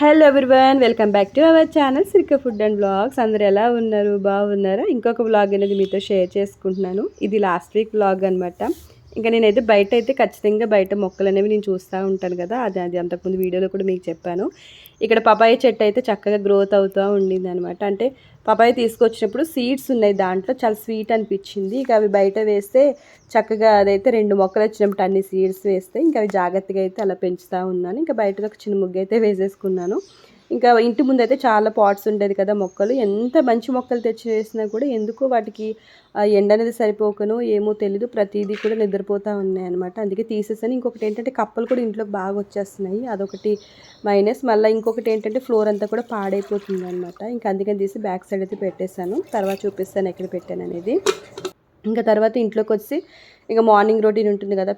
Hello everyone welcome back to our channel Sirika food and blogs అందరు ఎలా ఉన్నారు? బాగున్నారా? ఇంకొక బ్లాగ్ అనేది మీతో షేర్ చేసుకుంటున్నాను. ఇది లాస్ట్ వీక్ బ్లాగ్ అనమాట ఇంకా నేనైతే బయట అయితే ఖచ్చితంగా బయట మొక్కలు అనేవి నేను చూస్తూ ఉంటాను కదా. అది అది అంతకుముందు వీడియోలో కూడా మీకు చెప్పాను. ఇక్కడ పపాయ చెట్టు అయితే చక్కగా గ్రోత్ అవుతూ ఉండింది అనమాట అంటే పపాయ తీసుకొచ్చినప్పుడు సీడ్స్ ఉన్నాయి దాంట్లో చాలా స్వీట్ అనిపించింది. ఇక అవి బయట వేస్తే చక్కగా అదైతే రెండు మొక్కలు వచ్చినప్పుడు అన్ని సీడ్స్ వేస్తే ఇంకా అవి జాగ్రత్తగా అయితే అలా పెంచుతూ ఉన్నాను. ఇంకా బయట ఒక చిన్న ముగ్గు అయితే వేసేసుకున్నాను. ఇంకా ఇంటి ముందు అయితే చాలా పాట్స్ ఉండేది కదా మొక్కలు. ఎంత మంచి మొక్కలు తెచ్చి వేసినా కూడా ఎందుకో వాటికి ఎండ అనేది సరిపోకను ఏమో తెలీదు. ప్రతిదీ కూడా నిద్రపోతూ ఉన్నాయి అనమాట అందుకే తీసేసాను. ఇంకొకటి ఏంటంటే కప్పలు కూడా ఇంట్లోకి బాగా వచ్చేస్తున్నాయి. అదొకటి మైనస్. మళ్ళీ ఇంకొకటి ఏంటంటే ఫ్లోర్ అంతా కూడా పాడైపోతుంది అనమాట ఇంకా అందుకని తీసి బ్యాక్ సైడ్ అయితే పెట్టేశాను. తర్వాత చూపిస్తాను ఎక్కడ పెట్టాను అనేది. ఇంకా తర్వాత ఇంట్లోకి వచ్చి ఇంకా మార్నింగ్ రొటీన్ ఉంటుంది కదా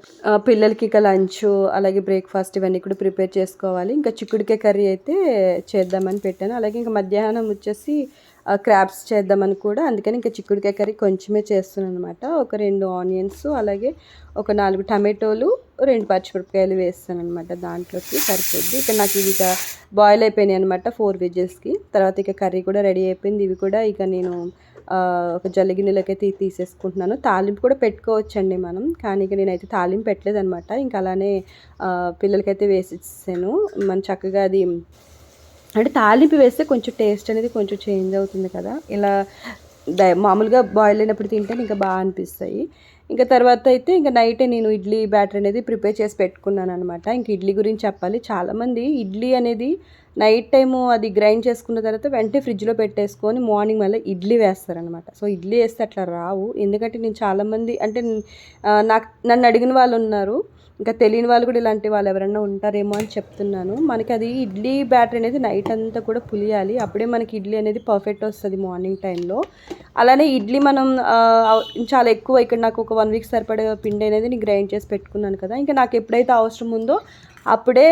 పిల్లలకి ఇక లంచ్ అలాగే బ్రేక్ఫాస్ట్ ఇవన్నీ కూడా ప్రిపేర్ చేసుకోవాలి. ఇంకా చిక్కుడికాయ కర్రీ అయితే చేద్దామని పెట్టాను. అలాగే ఇంకా మధ్యాహ్నం వచ్చేసి క్రాబ్స్ చేద్దామని కూడా అందుకని ఇంకా చిక్కుడుకాయ కర్రీ కొంచెమే చేస్తున్నాను అనమాట ఒక రెండు ఆనియన్స్ అలాగే ఒక నాలుగు టమాటోలు రెండు పచ్చిమిరపకాయలు వేస్తాను అనమాట దాంట్లోకి సరిపోద్ది. ఇక నాకు ఇవి ఇక బాయిల్ అయిపోయినాయి అనమాట ఫోర్ వెజెస్కి తర్వాత ఇక కర్రీ కూడా రెడీ అయిపోయింది. ఇవి కూడా ఇక నేను ఒక జల్లి గిన్నెలకైతే తీసేసుకుంటున్నాను. తాలింపు కూడా పెట్టుకోవచ్చండి మనం కానీ ఇక నేనైతే తాలింపు పెట్టలేదనమాట ఇంకా అలానే పిల్లలకైతే వేసి ఇచ్చాను మన చక్కగా అది అంటే తాలింపు వేస్తే కొంచెం టేస్ట్ అనేది కొంచెం చేంజ్ అవుతుంది కదా. ఇలా మామూలుగా బాయిల్ అయినప్పుడు తింటే ఇంకా బాగా అనిపిస్తాయి. ఇంకా తర్వాత అయితే ఇంకా నైటే నేను ఇడ్లీ బ్యాటర్ అనేది ప్రిపేర్ చేసి పెట్టుకున్నాను అనమాట ఇంక ఇడ్లీ గురించి చెప్పాలి. చాలామంది ఇడ్లీ అనేది నైట్ టైము అది గ్రైండ్ చేసుకున్న తర్వాత వెంటనే ఫ్రిడ్జ్లో పెట్టేసుకొని మార్నింగ్ మళ్ళీ ఇడ్లీ వేస్తారనమాట సో ఇడ్లీ వేస్తే అట్లా రావు. ఎందుకంటే నేను చాలామంది అంటే నాకు నన్ను అడిగిన వాళ్ళు ఉన్నారు. ఇంకా తెలియని వాళ్ళు కూడా ఇలాంటి వాళ్ళు ఎవరైనా ఉంటారేమో అని చెప్తున్నాను. మనకి అది ఇడ్లీ బ్యాటర్ అనేది నైట్ అంతా కూడా పులియాలి. అప్పుడే మనకి ఇడ్లీ అనేది పర్ఫెక్ట్ వస్తుంది మార్నింగ్ టైంలో. అలానే ఇడ్లీ మనం చాలా ఎక్కువ ఇక్కడ నాకు ఒక వన్ వీక్ సరిపడే పిండి అనేది నేను గ్రైండ్ చేసి పెట్టుకున్నాను కదా. ఇంకా నాకు ఎప్పుడైతే అవసరం ఉందో అప్పుడే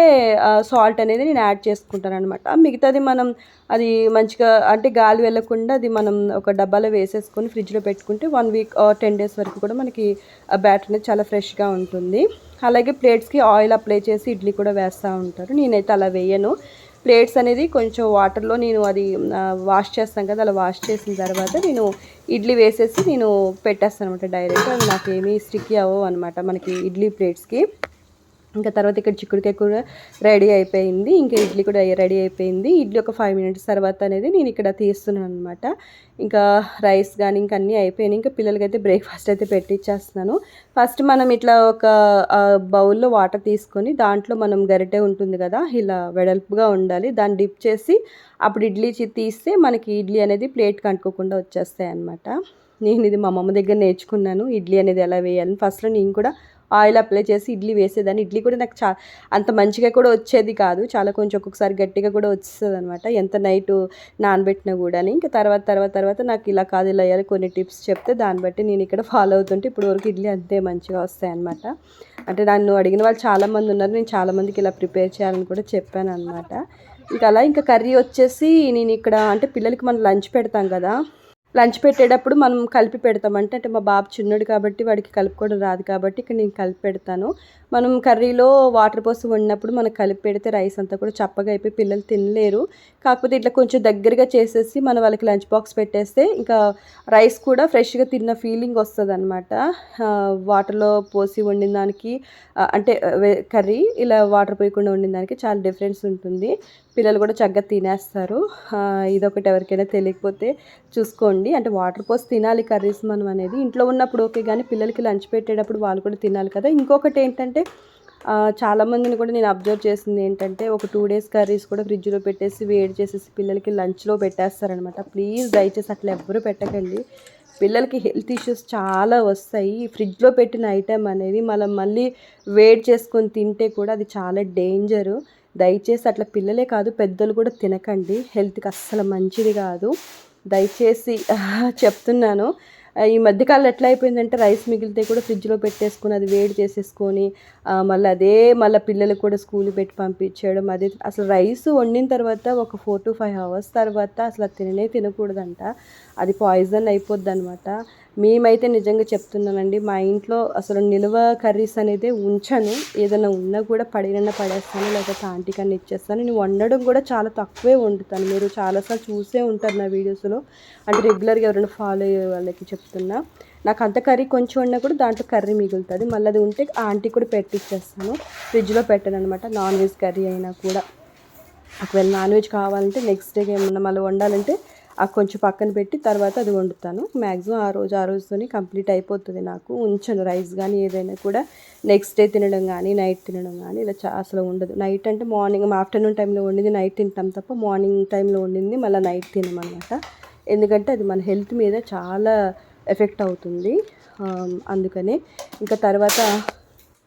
సాల్ట్ అనేది నేను యాడ్ చేసుకుంటాను అనమాట మిగతాది మనం అది మంచిగా అంటే గాలి వెళ్ళకుండా అది మనం ఒక డబ్బాలో వేసేసుకొని ఫ్రిడ్జ్లో పెట్టుకుంటే వన్ వీక్ టెన్ డేస్ వరకు కూడా మనకి బ్యాటర్ అనేది చాలా ఫ్రెష్గా ఉంటుంది. అలాగే ప్లేట్స్కి ఆయిల్ అప్లై చేసి ఇడ్లీ కూడా వేస్తూ ఉంటారు. నేనైతే అలా వేయను. ప్లేట్స్ అనేది కొంచెం వాటర్లో నేను అది వాష్ చేస్తాను కదా అలా వాష్ చేసిన తర్వాత నేను ఇడ్లీ వేసేసి నేను పెట్టేస్తాను అనమాట డైరెక్ట్ అవి నాకు ఏమీ స్టిక్ అవ్వవు అనమాట మనకి ఇడ్లీ ప్లేట్స్కి ఇంకా తర్వాత ఇక్కడ చిక్కుడుకాయ కూడా రెడీ అయిపోయింది. ఇంకా ఇడ్లీ కూడా రెడీ అయిపోయింది. ఇడ్లీ ఒక ఫైవ్ మినిట్స్ తర్వాత అనేది నేను ఇక్కడ తీస్తున్నాను అనమాట ఇంకా రైస్ కానీ ఇంకా అన్నీ అయిపోయినాయి. ఇంకా పిల్లలకి అయితే బ్రేక్ఫాస్ట్ అయితే పెట్టిచ్చేస్తున్నాను. ఫస్ట్ మనం ఇట్లా ఒక బౌల్లో వాటర్ తీసుకొని దాంట్లో మనం గరిటె ఉంటుంది కదా ఇలా వెడల్పుగా ఉండాలి. దాన్ని డిప్ చేసి అప్పుడు ఇడ్లీ తీస్తే మనకి ఇడ్లీ అనేది ప్లేట్ కంటుకోకుండా వచ్చేస్తాయి అనమాట నేను ఇది మా అమ్మమ్మ దగ్గర నేర్చుకున్నాను. ఇడ్లీ అనేది ఎలా వేయాలని. ఫస్ట్లో నేను కూడా ఆయిల్ అప్లై చేసి ఇడ్లీ వేసేదాన్ని. ఇడ్లీ కూడా నాకు చా అంత మంచిగా కూడా వచ్చేది కాదు. చాలా కొంచెం ఒక్కొక్కసారి గట్టిగా కూడా వచ్చేది అనమాట ఎంత నైట్ నానబెట్టినా కూడా ఇంకా తర్వాత తర్వాత తర్వాత నాకు ఇలా కాదు ఇలా వేయాలి కొన్ని టిప్స్ చెప్తే దాన్ని బట్టి నేను ఇక్కడ ఫాలో అవుతుంటే ఇప్పుడు వరకు ఇడ్లీ అంతే మంచిగా వస్తాయి అనమాట అంటే నన్ను అడిగిన వాళ్ళు చాలామంది ఉన్నారు. నేను చాలామందికి ఇలా ప్రిపేర్ చేయాలని కూడా చెప్పాను అనమాట ఇంకా అలా ఇంకా కర్రీ వచ్చేసి నేను ఇక్కడ అంటే పిల్లలకి మనం లంచ్ పెడతాం కదా. లంచ్ పెట్టేటప్పుడు మనం కలిపి పెడతామంటే అంటే మా బాబు చిన్నడు కాబట్టి వాడికి కలుపుకోవడం రాదు కాబట్టి ఇక్కడ నేను కలిపి పెడతాను. మనం కర్రీలో వాటర్ పోసి వండినప్పుడు మనకు కలిపి పెడితే రైస్ అంతా కూడా చప్పగా అయిపోయి పిల్లలు తినలేరు. కాకపోతే ఇట్లా కొంచెం దగ్గరగా చేసేసి మనం వాళ్ళకి లంచ్ బాక్స్ పెట్టేస్తే ఇంకా రైస్ కూడా ఫ్రెష్గా తిన్న ఫీలింగ్ వస్తుంది అనమాట వాటర్లో పోసి వండిన దానికి అంటే కర్రీ ఇలా వాటర్ పోయకుండా వండిన దానికి చాలా డిఫరెన్స్ ఉంటుంది. పిల్లలు కూడా చక్కగా తినేస్తారు. ఇదొకటి ఎవరికైనా తెలియకపోతే చూసుకోండి. అంటే వాటర్ పోసి తినాలి కర్రీస్ మనం అనేది. ఇంట్లో ఉన్నప్పుడు ఓకే కానీ పిల్లలకి లంచ్ పెట్టేటప్పుడు వాళ్ళు కూడా తినాలి కదా. ఇంకొకటి ఏంటంటే ఏంటంటే చాలామందిని కూడా నేను అబ్జర్వ్ చేసింది ఏంటంటే ఒక టూ డేస్ కర్రీస్ కూడా ఫ్రిడ్జ్లో పెట్టేసి వేడి చేసేసి పిల్లలకి లంచ్లో పెట్టేస్తారనమాట ప్లీజ్ దయచేసి అట్లా ఎవ్వరూ పెట్టకండి. పిల్లలకి హెల్త్ ఇష్యూస్ చాలా వస్తాయి. ఫ్రిడ్జ్లో పెట్టిన ఐటెం అనేది మనం మళ్ళీ వేడి చేసుకొని తింటే కూడా అది చాలా డేంజరు. దయచేసి అట్లా పిల్లలే కాదు పెద్దలు కూడా తినకండి. హెల్త్కి అస్సలు మంచిది కాదు. దయచేసి చెప్తున్నాను. ఈ మధ్యకాలంలో ఎట్లా అయిపోయిందంటే రైస్ మిగిలితే కూడా ఫ్రిడ్జ్లో పెట్టేసుకొని అది వేడి చేసేసుకొని మళ్ళీ అదే మళ్ళీ పిల్లలకు కూడా స్కూల్ పెట్టి పంపించేయడం అదే అసలు రైస్ వండిన తర్వాత ఒక ఫోర్ టు ఫైవ్ అవర్స్ తర్వాత అసలు తిననే తినకూడదంట. అది పాయిజన్ అయిపోద్ది అనమాట మేమైతే నిజంగా చెప్తున్నానండి మా ఇంట్లో అసలు నిల్వ కర్రీస్ అనేది ఉంచను. ఏదైనా ఉన్నా కూడా పడినన్నా పడేస్తాను లేకపోతే ఆంటీకన్నా ఇచ్చేస్తాను. నేను వండడం కూడా చాలా తక్కువే వండుతాను. మీరు చాలాసార్లు చూసే ఉంటారు నా వీడియోస్లో. అంటే రెగ్యులర్గా ఎవరైనా ఫాలో అయ్యే వాళ్ళకి చెప్తాను చెప్తున్నా. నాకు అంత కర్రీ కొంచెం ఉన్నా కూడా దాంట్లో కర్రీ మిగులుతుంది. మళ్ళీ అది ఉంటే ఆంటీ కూడా పెట్టిచ్చేస్తాను. ఫ్రిడ్జ్లో పెట్టాను అనమాట నాన్ వెజ్ కర్రీ అయినా కూడా. ఒకవేళ నాన్ వెజ్ కావాలంటే నెక్స్ట్ డే ఏమన్నా మళ్ళీ వండాలంటే ఆ కొంచెం పక్కన పెట్టి తర్వాత అది వండుతాను. మ్యాక్సిమం ఆ రోజు ఆ రోజుతోనే కంప్లీట్ అయిపోతుంది నాకు. ఉంచను రైస్ కానీ ఏదైనా కూడా. నెక్స్ట్ డే తినడం కానీ నైట్ తినడం కానీ ఇలా చా అసలు ఉండదు. నైట్ అంటే మార్నింగ్ ఆఫ్టర్నూన్ టైంలో వండింది నైట్ తింటాం తప్ప మార్నింగ్ టైంలో వండింది మళ్ళీ నైట్ తినమన్నమాట. ఎందుకంటే అది మన హెల్త్ మీద చాలా ఎఫెక్ట్ అవుతుంది. అందుకనే ఇంకా తర్వాత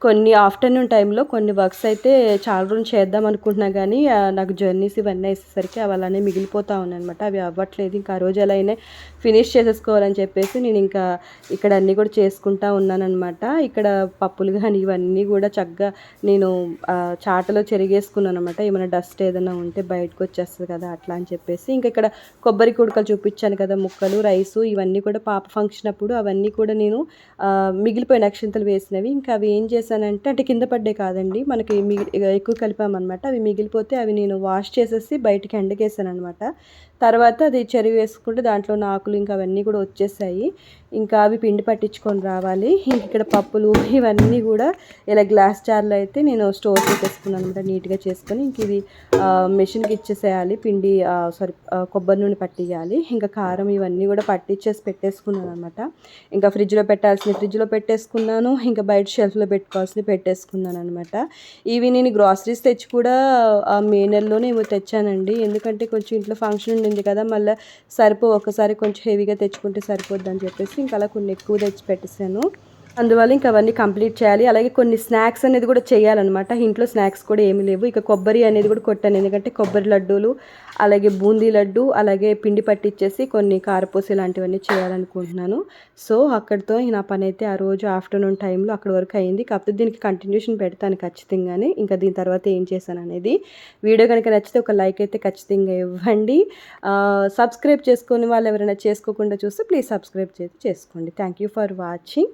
కొన్ని ఆఫ్టర్నూన్ టైంలో కొన్ని వర్క్స్ అయితే చాలా రోజులు చేద్దాం అనుకుంటున్నా కానీ నాకు జర్నీస్ ఇవన్నీ వేసేసరికి అవి అలానే మిగిలిపోతా ఉన్నాయన్నమాట. అవి అవ్వట్లేదు. ఇంకా ఆ రోజు ఎలా అయినా ఫినిష్ చేసేసుకోవాలని చెప్పేసి నేను ఇంకా ఇక్కడ అన్నీ కూడా చేసుకుంటా ఉన్నానమాట ఇక్కడ పప్పులు కానీ ఇవన్నీ కూడా చక్కగా నేను చాటలో చెరిగేసుకున్నాను అనమాట ఏమైనా డస్ట్ ఏదైనా ఉంటే బయటకు వచ్చేస్తుంది కదా అట్లా అని చెప్పేసి. ఇంకా ఇక్కడ కొబ్బరి కుడకలు చూపించాను కదా ముక్కలు రైసు ఇవన్నీ కూడా పాప ఫంక్షన్ అప్పుడు అవన్నీ కూడా నేను మిగిలిపోయిన అక్షింతలు వేసినవి. ఇంకా అవి ఏం చేశానంటే అంటే కింద పడ్డే కాదండి. మనకి మిగిలి ఎక్కువ కలిపామన్నమాట. అవి మిగిలిపోతే అవి నేను వాష్ చేసేసి బయటికి ఎండకేసాను అనమాట తర్వాత అది చెరువు వేసుకుంటే దాంట్లో ఆకులు ఇంకా అవన్నీ కూడా వచ్చేసాయి. ఇంకా అవి పిండి పట్టించుకొని రావాలి. ఇక్కడ పప్పులు ఇవన్నీ కూడా ఇలా గ్లాస్ జార్లో అయితే నేను స్టోర్ చేసేసుకున్నాను అనమాట నీట్గా చేసుకొని. ఇంక ఇది మెషిన్కి ఇచ్చేసేయాలి. పిండి సారీ కొబ్బరి నూనె పట్టియాలి ఇంకా కారం ఇవన్నీ కూడా పట్టించేసి పెట్టేసుకున్నాను అనమాట ఇంకా ఫ్రిడ్జ్లో పెట్టాల్సిన ఫ్రిడ్జ్లో పెట్టేసుకున్నాను. ఇంకా బయట షెల్ఫ్లో పెట్టుకోవాల్సినవి పెట్టేసుకున్నాను అనమాట ఇవి నేను గ్రాసరీస్ తెచ్చి కూడా ఆ మే నెలలోనే ఏమో తెచ్చానండి. ఎందుకంటే కొంచెం ఇంట్లో ఫంక్షన్ ఉండింది కదా మళ్ళీ సరిపో ఒకసారి కొంచెం హెవీగా తెచ్చుకుంటే సరిపోద్ది అని చెప్పేసి ఇంకా అలా కొన్ని ఎక్కువ తెచ్చి పెట్టేశాను అందువల్ల ఇంకా అవన్నీ కంప్లీట్ చేయాలి. అలాగే కొన్ని స్నాక్స్ అనేది కూడా చేయాలన్నమాట. ఇంట్లో స్నాక్స్ కూడా ఏమీ లేవు. ఇక కొబ్బరి అనేది కూడా కొట్టాను. ఎందుకంటే కొబ్బరి లడ్డూలు అలాగే బూందీ లడ్డు అలాగే పిండి పట్టించేసి కొన్ని కారపూస లాంటివన్నీ చేయాలనుకుంటున్నాను. సో అక్కడితో నా పని అయితే ఆ రోజు ఆఫ్టర్నూన్ టైంలో అక్కడ వరకు అయింది. కాకపోతే దీనికి కంటిన్యూషన్ పెడతాను ఖచ్చితంగానే. ఇంకా దీని తర్వాత ఏం చేశాను అనేది వీడియో కనుక నచ్చితే ఒక లైక్ అయితే ఖచ్చితంగా ఇవ్వండి. సబ్స్క్రైబ్ చేసుకుని వాళ్ళు ఎవరైనా చేసుకోకుండా చూస్తే ప్లీజ్ సబ్స్క్రైబ్ చేసి చేసుకోండి. Thank you for watching.